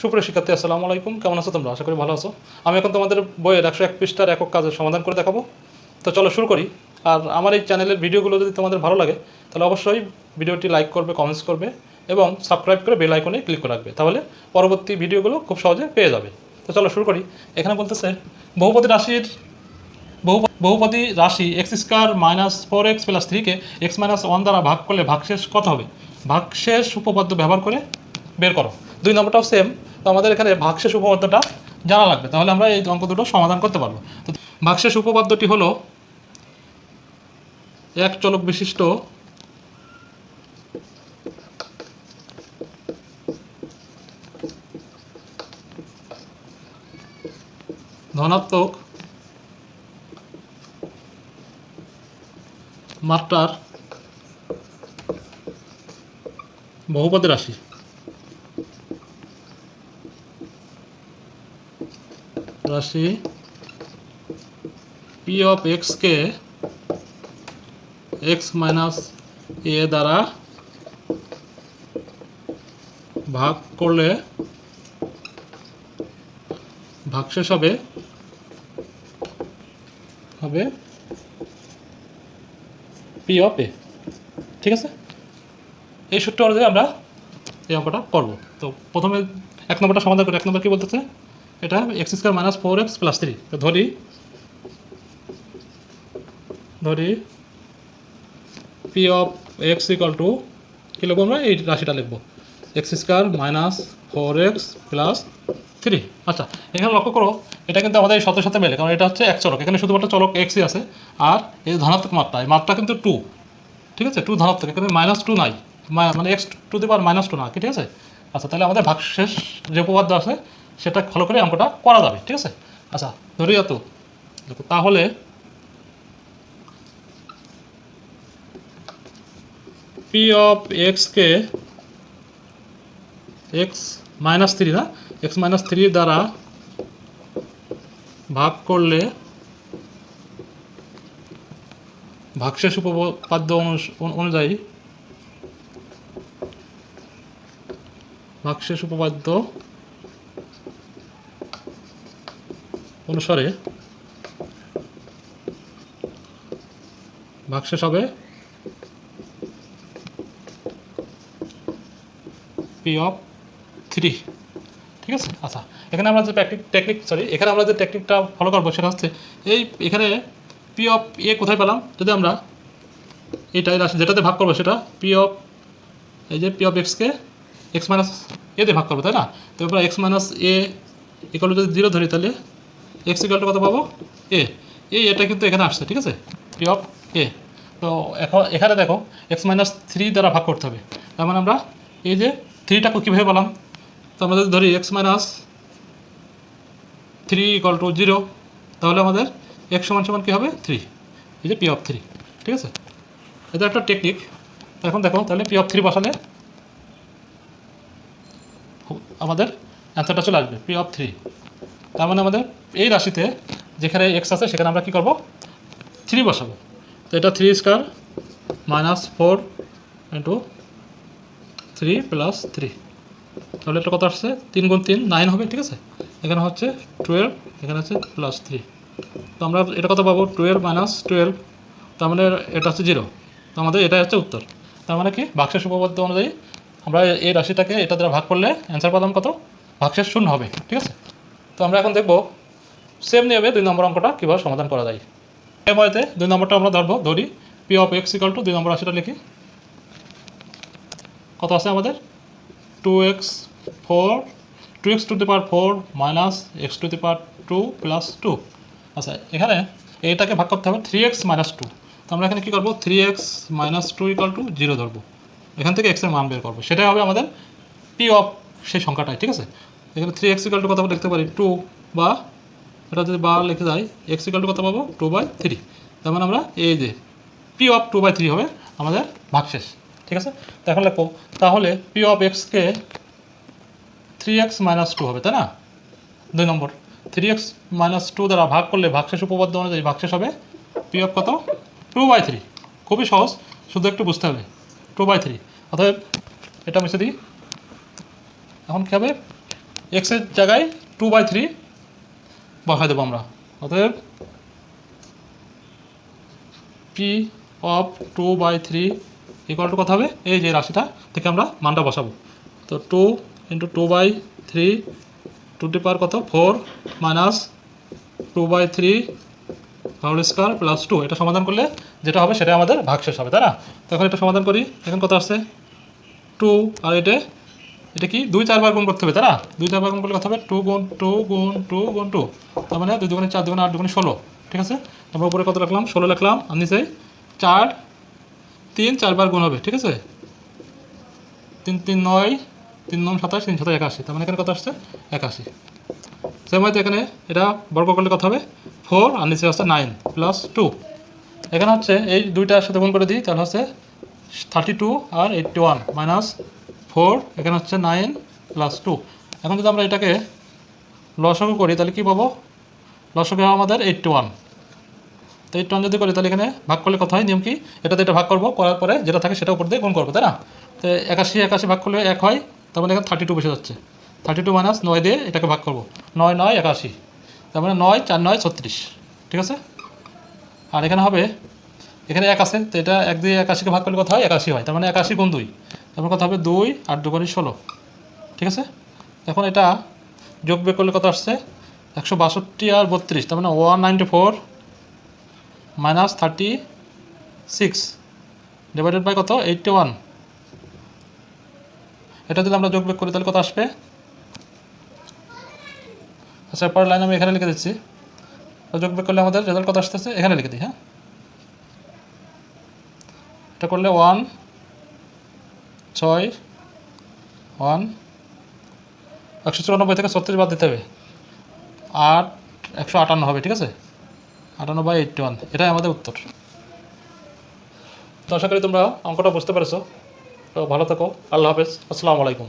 সুপ্রিয় শিক্ষার্থী, আসসালামু আলাইকুম। কেমন আছো তোমরা? আশা করি ভালো আছো। আমি এখন তোমাদের বইয়ের একশো এক পৃষ্ঠার একক কাজের সমাধান করে দেখাবো। তো চলো শুরু করি। আর আমার এই চ্যানেলের ভিডিওগুলো যদি তোমাদের ভালো লাগে, তাহলে অবশ্যই ভিডিওটি লাইক করবে কমেন্টস করবে এবং সাবস্ক্রাইব করে বেল আইকনে ক্লিক করে রাখবে। তাহলে পরবর্তী ভিডিওগুলো খুব সহজে পেয়ে যাবে। তো চলো শুরু করি। এখানে বলতেছে বহুপতি রাশির বহু বহুপতি রাশি x square minus four x plus থ্রিকে x minus one দ্বারা ভাগ করলে ভাগশেষ কত হবে? ভাগশেষ উপপাদ্য ব্যবহার করে বের করো। দুই নম্বরটাও সেম তো আমাদের এখানে ভাগশেষ উপপাদ্যটা জানা লাগবে। তাহলে আমরা এই অঙ্ক দুটো সমাধান করতে পারব। তো ভাগশেষ উপপাদ্যটি হলো এক চলক বিশিষ্ট ধনাত্মক মাত্রার বহুপদী রাশি। রাশি পি অফ এক্সকে এক্স মাইনাস এ দ্বারা ভাগ করলে ভাগশেষ হবে হবে পি অফ এ ঠিক আছে? এই সূত্র অনুযায়ী আমরা এই অঙ্কটা করব। তো প্রথমে এক নম্বরটা সমাধান করি। এক নম্বর কী বলতেছে? এটা x square minus four x plus three ধরি ধরি P of x equal to কী লিখব আমরা? এই রাশিটা লিখব। X square minus four x plus three আচ্ছা এখানে লক্ষ্য করো, এটা কিন্তু আমাদের শতের সাথে মেলে, কারণ এটা হচ্ছে এক চলক। এখানে শুধুমাত্র চলক এক্সই আছে, আর এই ধনাত্মক মাত্রা, এই মাত্রা কিন্তু টু ঠিক আছে? টু ধনাত্মক, এখানে মাইনাস টু নাই। মানে x to the power minus two না, কি ঠিক আছে? আচ্ছা তাহলে আমাদের ভাগশেষ যে উপপাদ্য আছে সেটা ফলো করে অঙ্কটা করা যাবে, ঠিক আছে? আচ্ছা ধরি তো। দেখো, তাহলে পি অফ এক্সকে এক্স মাইনাস থ্রি না? এক্স মাইনাস থ্রি দ্বারা ভাগ করলে ভাগশেষ উপপাদ্য অনু- অনুযায়ী ভাগশেষ উপপাদ্য অনুসারে ভাগশেষ হবে পি অফ থ্রি ঠিক আছে? আচ্ছা এখানে আমরা যে প্র্যাকটিক টেকনিক সরি এখানে আমরা যে টেকনিকটা ফলো করব, সেটা হচ্ছে এই, এখানে পি অফ এ কোথায় পেলাম? যদি আমরা এই যেটাতে ভাগ করব সেটা পি অফ এই যে পি অফ এক্সকে এক্স মাইনাস এতে ভাগ করব, তাই না? তো এক্স মাইনাস এ ইকাল যদি জিরো ধরি, তাহলে এক্স ইকাল কত পাবো? এ এই এটা কিন্তু এখানে আসছে, ঠিক আছে? পি অফ এ তো এখন এখানে দেখো এক্স মাইনাস থ্রি দ্বারা ভাগ করতে হবে। তার মানে আমরা এই যে থ্রিটাকে কীভাবে পেলাম? তো আমরা যদি ধরি x minus three equal to zero তাহলে আমাদের এক্স সমান সমান কী হবে? থ্রি এই যে পি অফ থ্রি ঠিক আছে? এটা একটা টেকনিক এখন দেখো, তাহলে পি অফ থ্রি বসালে আমাদের অ্যান্সারটা চলে আসবে পি অফ থ্রি তার মানে আমাদের এই রাশিতে যেখানে এক্স আছে, সেখানে আমরা কী করব? থ্রি বসাবো। তো এটা three square minus four into three plus three তাহলে এটা কত আসছে? তিন গুণ তিন নাইন হবে, ঠিক আছে? এখানে হচ্ছে টুয়েলভ এখানে হচ্ছে প্লাস থ্রি তো আমরা এটা কত পাবো? টুয়েলভ মাইনাস টুয়েলভ তার মানে এটা হচ্ছে জিরো তো আমাদের এটাই হচ্ছে উত্তর। তার মানে কি? ভাগশেষ উপপাদ্য অনুযায়ী আমরা এই রাশিটাকে এটা দ্বারা ভাগ করলে অ্যান্সার পেলাম কত? ভাগশেষ শূন্য হবে, ঠিক আছে? তো আমরা এখন দেখব সেম নিয়মে দুই নম্বর অঙ্কটা কীভাবে সমাধান করা যায়? এই বইতে দুই নম্বরটা আমরা ধরবো, ধরি। P of x equal to দুই নম্বর রাশিটা লিখি। কত আছে আমাদের? Two x four two x to the power four minus x to the power two plus two আচ্ছা এখানে এইটাকে ভাগ করতে হবে থ্রি এক্স মাইনাস টু তো আমরা এখানে কী করব? Three x minus two equal to zero ধরবো। এখান থেকে এক্সের মান বের করব। সেটাই হবে আমাদের পি অফ সেই সংখ্যাটাই, ঠিক আছে? এখানে থ্রি এক্স ইকাল টু কত লিখতে পারি টু বা এটা যদি বার লিখে যাই এক্স ইকাল টু কত পাবো? টু বাই থ্রি তার মানে আমরা এই যে P of two by three হবে আমাদের ভাগশেষ। ঠিক আছে? তো এখন লিখব তাহলে পি অফ এক্সকে থ্রি এক্স মাইনাস টু হবে, তাই না? দুই নম্বর থ্রি এক্স মাইনাস টু দ্বারা ভাগ করলে ভাগশেষ উপপাদ্য অনুযায়ী ভাগশেষ হবে পি অফ কত? টু বাই থ্রি খুবই সহজ, শুধু একটু বুঝতে হবে। টু বাই থ্রি অতএব এটা মুছে দিই। এখন কী হবে? এক্সের জায়গায় টু বাই থ্রি বসাই দেবো আমরা। অতএব P of two by three equal to কথা হবে? এই যে রাশিটা থেকে আমরা মানটা বসাবো। তো two into two by three to the power কত? Four minus two by three whole square plus two এটা সমাধান করলে যেটা হবে সেটা আমাদের ভাগশেষ হবে, তাই না? তো এখন এটা সমাধান করি। এখন কত আসছে? টু আর এটা এটা কি? দুই, চারবার গুণ করতে হবে তারা দুই, চারবার গুণ করলে কথা হবে? টু গুণ টু গুণ টু গুণ, টু। তার মানে দুই দুগুণে চার, দুগুণে আট, দুগুণে ষোলো। ঠিক আছে? আমরা উপরে কত রাখলাম? ষোলো রাখলাম। আর নিচে চার, তিন, চারবার গুণ হবে, ঠিক আছে? তিন তিন, নয় তিন, নয়, সাতাশ, তিন, সাতাশ, একাশি। তার মানে এখানে কত আসছে? একাশি। সেম হয়তো এখানে এটা বর্গ করলে কত হবে? ফোর, আর নিচে আসছে নাইন, প্লাস টু। এখানে হচ্ছে এই দুইটার সাথে গুণ করে দিই, তাহলে হচ্ছে থার্টি টু আর এইটটি ওয়ান, মাইনাস ফোর, এখানে হচ্ছে নাইন প্লাস টু এখন যদি আমরা এটাকে লসগু করি, তাহলে কী পাবো? হবে আমাদের এইটটি ওয়ান তো এইটটি ওয়ান যদি করি, তাহলে এখানে ভাগ করলে কত হয়? নিয়ম কি? এটাতে এটা ভাগ করব, করার পরে যেটা থাকে সেটা উপর দিয়ে গুণ করব, তাই না? তো একাশি একাশি ভাগ করলে এক হয়, তার মানে এখানে থার্টি টু বসে যাচ্ছে। থার্টি টু মাইনাস নয় দিয়ে এটাকে ভাগ করব। নয় নয়, একাশি। তার মানে নয়, চার, নয়, ছত্রিশ। ঠিক আছে? আর এখানে হবে এখানে এক আছে, তো এটা এক দিয়ে একাশিকে ভাগ করলে কত হয়? একাশি হয়। তার মানে একাশি গুণ দুই। তারপর কত হবে? দুই আর দু করি ষোলো। ঠিক আছে? এখন এটা যোগ বিয়োগ করলে কত আসছে? একশো বাষট্টি আর বত্রিশ। তার মানে one ninety four minus thirty six divided by কত? এইটটি ওয়ান এটা যদি আমরা যোগ বিয়োগ করি, তাহলে কত আসবে? আচ্ছা পরের লাইন আমি এখানে লিখে দিচ্ছি। যোগ বিয়োগ করলে আমাদের রেজাল্ট কত আসতেছে? এখানে লিখে দিই হ্যাঁ? এটা করলে ওয়ান ছয় ওয়ান একশো চুরানব্বই থেকে ছত্রিশ বাদ দিতে হবে। আট, একশো আটান্ন হবে, ঠিক আছে? আটান্ন বাই এইটটি ওয়ান এটাই আমাদের উত্তর। তো আশা করি তোমরা অঙ্কটা বুঝতে পেরেছ। তো ভালো থাকো, আল্লাহ হাফেজ। আসসালামু আলাইকুম।